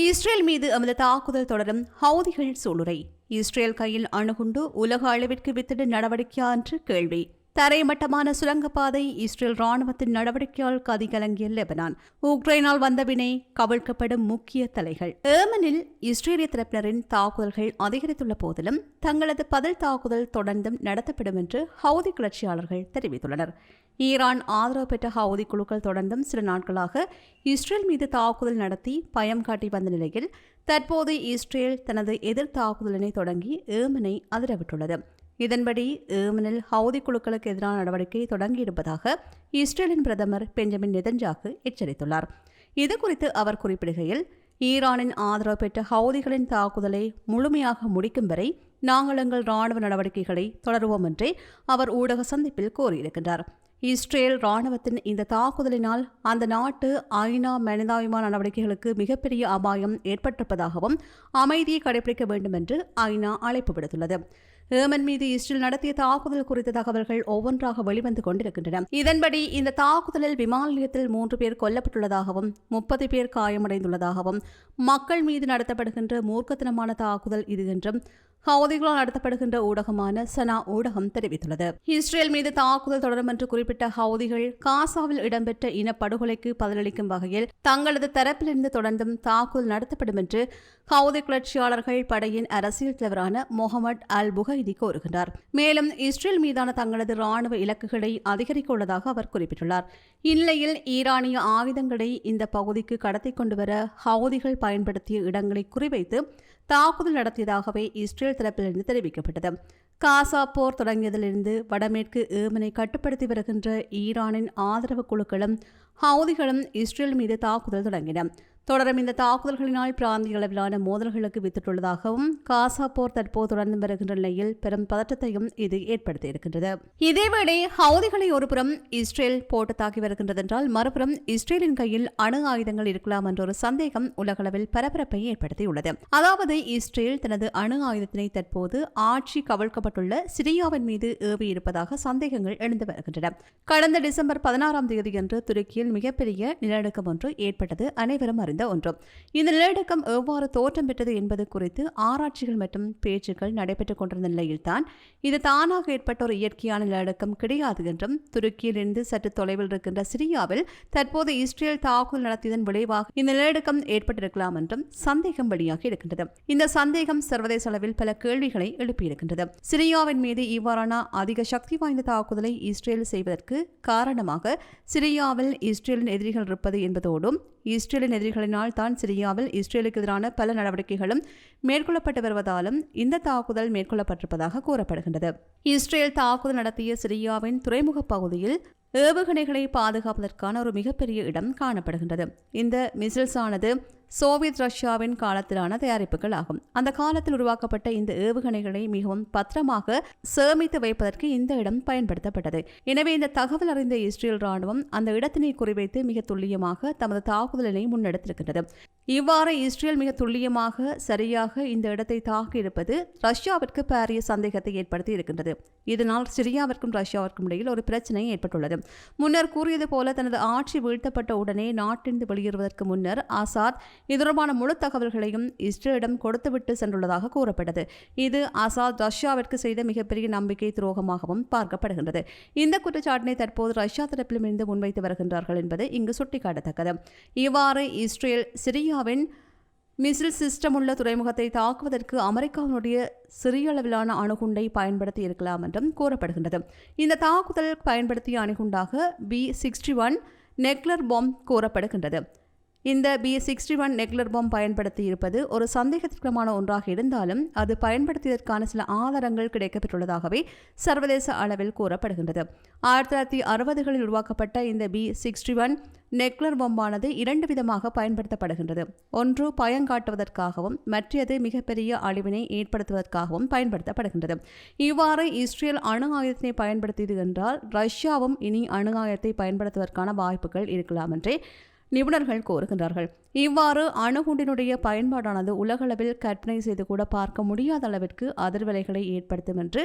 Israel மீது அமது தாக்குதல் தொடரும் ஹவுதிகள் சூளுரை. இஸ்ரேல் கையில் அணுகுண்டு உலக அளவிற்கு வித்திட நடவடிக்கையா என்று கேள்வி. தரைமட்டமான சுரங்கப்பாதை இஸ்ரேல் ராணுவத்தின் நடவடிக்கையால் கதிகலங்கிய லெபனான். உக்ரைனால் வந்தவினை கவிழ்க்கப்படும் முக்கிய தலைகள். ஏமனில் இஸ்ரேலிய தரப்பினரின் தாக்குதல்கள் அதிகரித்துள்ள போதிலும் தங்களது பதில் தாக்குதல் தொடர்ந்தும் நடத்தப்படும் என்று ஹவுதி கிளர்ச்சியாளர்கள் தெரிவித்துள்ளனர். ஈரான் ஆதரவு பெற்ற ஹவுதி குழுக்கள் தொடர்ந்தும் சில நாட்களாக இஸ்ரேல் மீது தாக்குதல் நடத்தி பயம் காட்டி வந்த நிலையில் தற்போது இஸ்ரேல் தனது எதிர் தாக்குதலினை தொடங்கி ஏமனை அதிரவிட்டுள்ளது. இதன்படி ஏமனில் ஹவுதி குழுக்களுக்கு எதிரான நடவடிக்கை தொடங்கியிருப்பதாக இஸ்ரேலின் பிரதமர் பெஞ்சமின் நெதன்ஜாக்கு எச்சரித்துள்ளார். இது குறித்து அவர் குறிப்பிடுகையில் ஈரானின் ஆதரவு பெற்ற ஹவுதிகளின் தாக்குதலை முழுமையாக முடிக்கும் வரை நாங்கள் எங்கள் ராணுவ நடவடிக்கைகளை தொடருவோம் என்றே அவர் ஊடக சந்திப்பில் கூறியிருக்கின்றார். இஸ்ரேல் ராணுவத்தின் இந்த தாக்குதலினால் அந்த நாட்டு ஐநா மனிதாபிமான நடவடிக்கைகளுக்கு மிகப்பெரிய அபாயம் ஏற்பட்டிருப்பதாகவும் அமைதியை கடைபிடிக்க வேண்டும் என்று ஐநா அழைப்பு விடுத்துள்ளது. ஏமன் மீது இஸ்ரேல் நடத்திய தாக்குதல் குறித்த தகவல்கள் ஒவ்வொன்றாக வெளிவந்து கொண்டிருக்கின்றன. இதன்படி இந்த தாக்குதலில் விமான நிலையத்தில் மூன்று பேர் கொல்லப்பட்டுள்ளதாகவும் முப்பது பேர் காயமடைந்துள்ளதாகவும் மக்கள் மீது நடத்தப்படுகின்ற மூர்க்கத்தனமான தாக்குதல் இது என்றும் ஹவுதிகளால் நடத்தப்படுகின்ற ஊடகமான சனா ஊடகம் தெரிவித்துள்ளது. இஸ்ரேல் மீது தாக்குதல் தொடரும் என்று குறிப்பிட்ட ஹவுதிகள் காசாவில் இடம்பெற்ற இனப்படுகொலைக்கு பதிலளிக்கும் வகையில் தங்களது தரப்பிலிருந்து தொடர்ந்தும் தாக்குதல் நடத்தப்படும் என்று ஹவுதி கிளர்ச்சியாளர்கள் படையின் அரசியல் தலைவரான முகமது அல் புகைதி கூறுகின்றார். மேலும் இஸ்ரேல் மீதான தங்களது ராணுவ இலக்குகளை அதிகரிக்க உள்ளதாக அவர் குறிப்பிட்டுள்ளார். இந்நிலையில் ஈரானிய ஆயுதங்களை இந்த பகுதிக்கு கடத்தி கொண்டு வர ஹவுதிகள் பயன்படுத்திய இடங்களை குறிவைத்து தாக்குதல் நடத்தியதாகவே இஸ்ரேல் தரப்பிலிருந்து தெரிவிக்கப்பட்டது. காசா போர் தொடங்கியதிலிருந்து வடமேற்கு ஏமனை கட்டுப்படுத்தி வருகின்ற ஈரானின் ஆதரவு குழுக்களும் ஹவுதிகளும் இஸ்ரேல் மீது தாக்குதல் தொடங்கின. தொடரும் இந்த தாக்குதல்களினால் பிராந்திய அளவிலான மோதல்களுக்கு வித்திட்டுள்ளதாகவும் காசா போர் தற்போது தொடர்ந்து வருகின்ற நிலையில் பெரும் பதற்றத்தையும் இது ஏற்படுத்தியிருக்கின்றது இதேவேளை ஹவுதிகளை ஒருபுறம் இஸ்ரேல் போட்டு தாக்கி வருகின்றது என்றால் மறுபுறம் இஸ்ரேலின் கையில் அணு ஆயுதங்கள் இருக்கலாம் என்ற ஒரு சந்தேகம் உலகளவில் பரபரப்பை ஏற்படுத்தியுள்ளது. அதாவது இஸ்ரேல் தனது அணு ஆயுதத்தினை தற்போது ஆட்சி கவிழ்க்கப்பட்டுள்ள சிரியாவின் மீது ஏவி இருப்பதாக சந்தேகங்கள் எழுந்து வருகின்றன. கடந்த டிசம்பர் பதினாறாம் தேதியன்று துருக்கியில் மிகப்பெரிய நிலநடுக்கம் ஒன்று ஏற்பட்டது. அனைவரும் அறிந்த ஒன்று. இந்த நிலநடுக்கம் எவ்வாறு தோற்றம் பெற்றது என்பது குறித்து ஆராய்ச்சிகள் மற்றும் பேச்சுக்கள் நடைபெற்றுக் கொண்டிருந்த நிலையில்தான் இது தானாக ஏற்பட்ட ஒரு இயற்கையான நிலநடுக்கம் கிடையாது என்றும் துருக்கியிலிருந்து சற்று தொலைவில் இருக்கின்ற சிரியாவில் தற்போது இஸ்ரேல் தாக்குதல் நடத்தியதன் விளைவாக இந்த நிலநடுக்கம் ஏற்பட்டிருக்கலாம் என்றும் சந்தேகம் வெளியாகி இருக்கின்றது. இந்த சந்தேகம் சர்வதேச அளவில் பல கேள்விகளை எழுப்பியிருக்கின்றது சிரியாவின் மீது இவ்வாறான அதிக சக்தி வாய்ந்த தாக்குதலை இஸ்ரேல் செய்வதற்கு காரணமாக சிரியாவில் இஸ்ரேலின் எதிரிகள் இருப்பது என்பதோடும் இஸ்ரேலின் எதிரிகளினால் தான் சிரியாவில் இஸ்ரேலுக்கு எதிரான பல நடவடிக்கைகளும் மேற்கொள்ளப்பட்டு வருவதாலும் இந்த தாக்குதல் மேற்கொள்ளப்பட்டிருப்பதாக கூறப்படுகின்றது. இஸ்ரேல் தாக்குதல் நடத்திய சிரியாவின் துறைமுக பகுதியில் ஏவுகணைகளை பாதுகாப்பதற்கான ஒரு மிகப்பெரிய இடம் காணப்படுகின்றது. இந்த மிசில்ஸ் ஆனது சோவியத் ரஷ்யாவின் காலத்திலான தயாரிப்புகள் ஆகும். அந்த காலத்தில் உருவாக்கப்பட்ட இந்த ஏவுகணைகளை மிகவும் பத்திரமாக சேமித்து வைப்பதற்கு இந்த இடம் பயன்படுத்தப்பட்டது. எனவே இந்த தகவல் அறிந்த இஸ்ரேல் ராணுவம் அந்த இடத்தினை குறிவைத்து மிக துல்லியமாக தமது தாக்குதலினை முன்னெடுத்திருக்கின்றது. இவ்வாறு இஸ்ரேல் மிக துல்லியமாக சரியாக இந்த இடத்தை தாக்கியிருப்பது ரஷ்யாவிற்கு பாரிய சந்தேகத்தை ஏற்படுத்தி இருக்கின்றது. இதனால் சிரியாவிற்கும் ரஷ்யாவிற்கும் இடையில் ஒரு பிரச்சனை ஏற்பட்டுள்ளது. முன்னர் கூறியது போல தனது ஆட்சி வீழ்த்தப்பட்ட உடனே நாட்டிலிருந்து வெளியேறுவதற்கு முன்னர் ஆசாத் இது தொடர்பான முழு தகவல்களையும் இஸ்ரேலிடம் கொடுத்துவிட்டு சென்றுள்ளதாக கூறப்பட்டது. இது ஆசாத் ரஷ்யாவிற்கு செய்த மிகப்பெரிய நம்பிக்கை துரோகமாகவும் பார்க்கப்படுகின்றது. இந்த குற்றச்சாட்டினை தற்போது ரஷ்யா தரப்பிலுமிருந்து முன்வைத்து வருகின்றார்கள் என்பது இங்கு சுட்டிக்காட்டத்தக்கது. இவ்வாறு இஸ்ரேல் சிரியாவின் மிசில் சிஸ்டம் உள்ள துறைமுகத்தை தாக்குவதற்கு அமெரிக்காவினுடைய சிறிய அளவிலான அணுகுண்டை பயன்படுத்தி இருக்கலாம் என்றும் கூறப்படுகின்றது. இந்த தாக்குதல் பயன்படுத்திய அணுகுண்டாக B sixty one nuclear bomb கூறப்படுகின்றது. இந்த B sixty one nuclear bomb பயன்படுத்தி இருப்பது ஒரு சந்தேகத்திற்குமான ஒன்றாக இருந்தாலும் அது பயன்படுத்தியதற்கான சில ஆதாரங்கள் கிடைக்கப்பெற்றுள்ளதாகவே சர்வதேச அளவில் கூறப்படுகின்றது. ஆயிரத்தி தொள்ளாயிரத்தி அறுபதுகளில் உருவாக்கப்பட்ட இந்த பி சிக்ஸ்டி ஒன் நெக்லர் பொம்பானது இரண்டு விதமாக பயன்படுத்தப்படுகின்றது. ஒன்று பயங்காட்டுவதற்காகவும் மற்றது மிகப்பெரிய அழிவினை ஏற்படுத்துவதற்காகவும் பயன்படுத்தப்படுகின்றது. இவ்வாறு இஸ்ரேல் அணு ஆயுதத்தினை பயன்படுத்தியது என்றால் ரஷ்யாவும் இனி அணு ஆயுதத்தை பயன்படுத்துவதற்கான வாய்ப்புகள் இருக்கலாம் என்றே நிபுணர்கள் கோருகின்றார்கள். இவ்வாறு அணுகுண்டினுடைய பயன்பாடானது உலகளவில் கற்பனை செய்து கூட பார்க்க முடியாத அளவிற்கு அதிர்வலைகளை ஏற்படுத்தும் என்று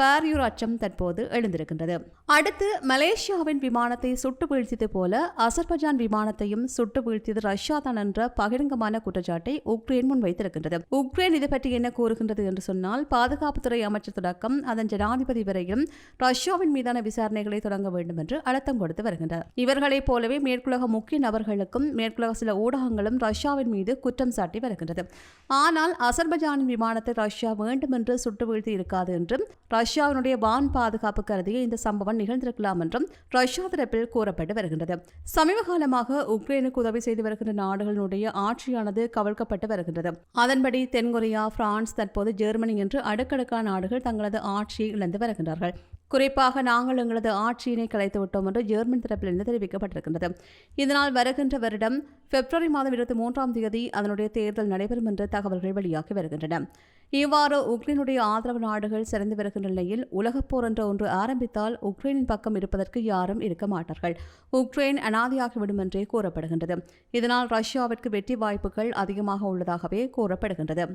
பேரியூர் அச்சம் தற்போது எழுந்திருக்கின்றது. அடுத்து மலேசியாவின் விமானத்தை சுட்டு வீழ்த்தியது போல அசர்பஜான் விமானத்தையும் சுட்டு வீழ்த்தியது ரஷ்யா தான் என்ற பகிரங்கமான குற்றச்சாட்டை உக்ரைன் முன்வைத்திருக்கின்றது உக்ரைன் இது பற்றி என்ன கூறுகின்றது என்று சொன்னால் பாதுகாப்புத்துறை அமைச்சர் தொடக்கம் அதன் ஜனாதிபதி வரையும் ரஷ்யாவின் மீதான விசாரணைகளை தொடங்க வேண்டும் என்று அழுத்தம் கொடுத்து வருகின்றனர் இவர்களைப் போலவே மேற்குலக முக்கிய நபர்களுக்கும் மேற்குலக சில ஊடகங்களும் ரஷ்யாவின் மீது குற்றம் சாட்டி வருகின்றது. ஆனால் அசர்பஜானின் விமானத்தை ரஷ்யா வேண்டும் என்று சுட்டு வீழ்த்தி இருக்காது என்றும் ரஷ்யாவினுடைய வான் பாதுகாப்பு கருதிய இந்த சம்பவம் நிகழ்ந்திருக்கலாம் என்றும் ரஷ்யா தரப்பில் கூறப்பட்டு வருகின்றது. சமீப காலமாக உக்ரைனுக்கு உதவி செய்து வருகின்ற நாடுகளினுடைய ஆட்சியானது கவிழ்க்கப்பட்டு வருகின்றது. அதன்படி தென்கொரியா பிரான்ஸ் தற்போது ஜெர்மனி என்று அடுக்கடுக்கான நாடுகள் தங்களது ஆட்சியை இழந்து வருகின்றார்கள். குறிப்பாக நாங்கள் எங்களது ஆட்சியினை கலைத்து விட்டோம் என்று ஜெர்மன் தரப்பிலிருந்து தெரிவிக்கப்பட்டிருக்கின்றது. இதனால் வருகின்ற வருடம் பிப்ரவரி மாதம் இருபத்தி மூன்றாம் தேதி அதனுடைய தேர்தல் நடைபெறும் என்று தகவல்கள் வெளியாகி வருகின்றன. இவ்வாறு உக்ரைனுடைய ஆதரவு நாடுகள் சிறந்து வருகின்ற நிலையில் உலகப்போர் என்ற ஒன்று ஆரம்பித்தால் உக்ரைனின் பக்கம் இருப்பதற்கு யாரும் இருக்க மாட்டார்கள். உக்ரைன் அனாதியாகிவிடும் என்றே கூறப்படுகின்றது. இதனால் ரஷ்யாவிற்கு வெற்றி வாய்ப்புகள் அதிகமாக உள்ளதாகவே கூறப்படுகின்றது.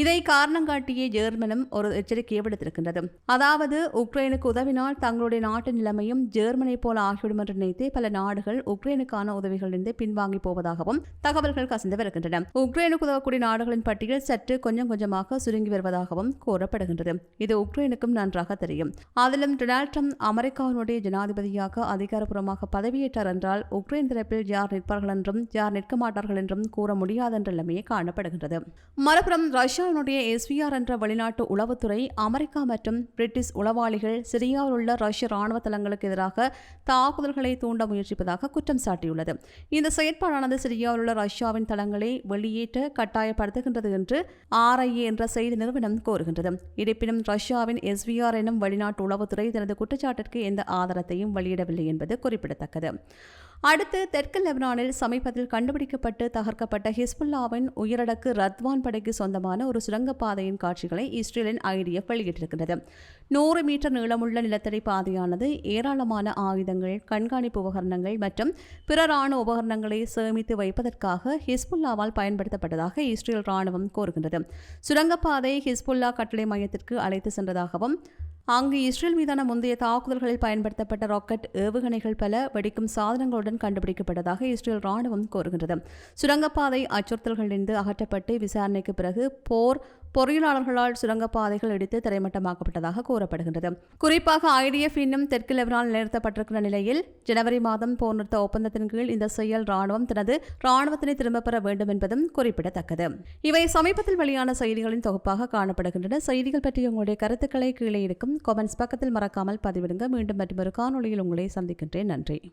இதை காரணங்காட்டியே ஜெர்மனும் ஒரு எச்சரிக்கையை விடுத்திருக்கின்றது. அதாவது உக்ரைனுக்கு உதவினால் தங்களுடைய நாட்டு நிலைமையும் ஜெர்மனை போல ஆகிவிடும் என்று நினைத்தே பல நாடுகள் உக்ரைனுக்கான உதவிகளிலிருந்து பின்வாங்கி போவதாகவும் தகவல்கள் கசிந்து வருகின்றன. உக்ரைனுக்கு உதவக்கூடிய நாடுகளின் பட்டியல் சற்று கொஞ்சம் கொஞ்சமாக சுருங்கி வருவதாகவும் கூறப்படுகின்றது. இது உக்ரைனுக்கும் நன்றாக தெரியும். அதிலும் டொனால்ட் ட்ரம்ப் அமெரிக்காவினுடைய ஜனாதிபதியாக அதிகாரப்பூர்வமாக பதவியேற்றார் என்றால் உக்ரைன் தரப்பில் யார் நிற்பார்கள் என்றும் யார் நிற்க மாட்டார்கள் என்றும் கூற முடியாத என்ற நிலைமையே காணப்படுகின்றது. மறுபுறம் ரஷ்யா ரஷ்யாவினுடைய எஸ்விஆர் என்ற வெளிநாட்டு உளவுத்துறை அமெரிக்கா மற்றும் பிரிட்டிஷ் உளவாளிகள் சிரியாவில் உள்ள ரஷ்ய ராணுவ தளங்களுக்கு எதிராக தாக்குதல்களை தூண்ட முயற்சிப்பதாக குற்றம் சாட்டியுள்ளது. இந்த செயற்பாடானது சிரியாவில் உள்ள ரஷ்யாவின் தளங்களை வெளியேற்ற கட்டாயப்படுத்துகின்றது என்று ஆர்ஐஏ என்ற செய்தி நிறுவனம் கோருகின்றது இருப்பினும் ரஷ்யாவின் எஸ்விஆர் எனும் வெளிநாட்டு உளவுத்துறை தனது குற்றச்சாட்டிற்கு எந்த ஆதாரத்தையும் வெளியிடவில்லை என்பது குறிப்பிடத்தக்கது. அடுத்து தெற்கு லெபனானில் சமீபத்தில் கண்டுபிடிக்கப்பட்டு தகர்க்கப்பட்ட ஹிஸ்புல்லாவின் உயரடக்கு ரத்வான் படைக்கு சொந்தமான ஒரு சுரங்கப்பாதையின் காட்சிகளை இஸ்ரேலின் ஐடிஎஃப் வெளியிட்டிருக்கிறது. நூறு மீட்டர் நீளமுள்ள நிலத்தடி பாதையானது ஏராளமான ஆயுதங்கள் கண்காணிப்பு உபகரணங்கள் மற்றும் பிற ராணுவ உபகரணங்களை சேமித்து வைப்பதற்காக ஹிஸ்புல்லாவால் பயன்படுத்தப்பட்டதாக இஸ்ரேல் ராணுவம் கோருகின்றது சுரங்கப்பாதை ஹிஸ்புல்லா கட்டளை மையத்திற்கு அழைத்து சென்றதாகவும் அங்கு இஸ்ரேல் மீதான முந்தைய தாக்குதல்களில் பயன்படுத்தப்பட்ட ராக்கெட் ஏவுகணைகள் பல வெடிக்கும் சாதனங்களுடன் கண்டுபிடிக்கப்பட்டதாக இஸ்ரேல் ராணுவம் கோருகின்றது சுரங்கப்பாதை அச்சுறுத்தல்களிலிருந்து அகற்றப்பட்டு விசாரணைக்கு பிறகு போர் பொறியியலாளர்களால் சுரங்கப்பாதைகள் இடித்து திரைமட்டமாக்கப்பட்டதாக கூறப்படுகின்றது. குறிப்பாக ஐடிஎஃப் இன்னும் தெற்கு லெபனான் நிறுத்தப்பட்டிருக்கிற நிலையில் ஜனவரி மாதம் போர் நிறுத்த ஒப்பந்தத்தின் கீழ் இந்த செயல் ராணுவம் தனது ராணுவத்தினை திரும்பப் பெற வேண்டும் என்பதும் குறிப்பிடத்தக்கது. இவை சமீபத்தில் வெளியான செய்திகளின் தொகுப்பாக காணப்படுகின்றன. செய்திகள் பற்றிய உங்களுடைய கருத்துக்களை கீழே இருக்கும் கொமெண்ட்ஸ் பக்கத்தில் மறக்காமல் பதிவிடுங்க. மீண்டும் மற்றொரு காணொலியில் உங்களை சந்திக்கின்றேன். நன்றி.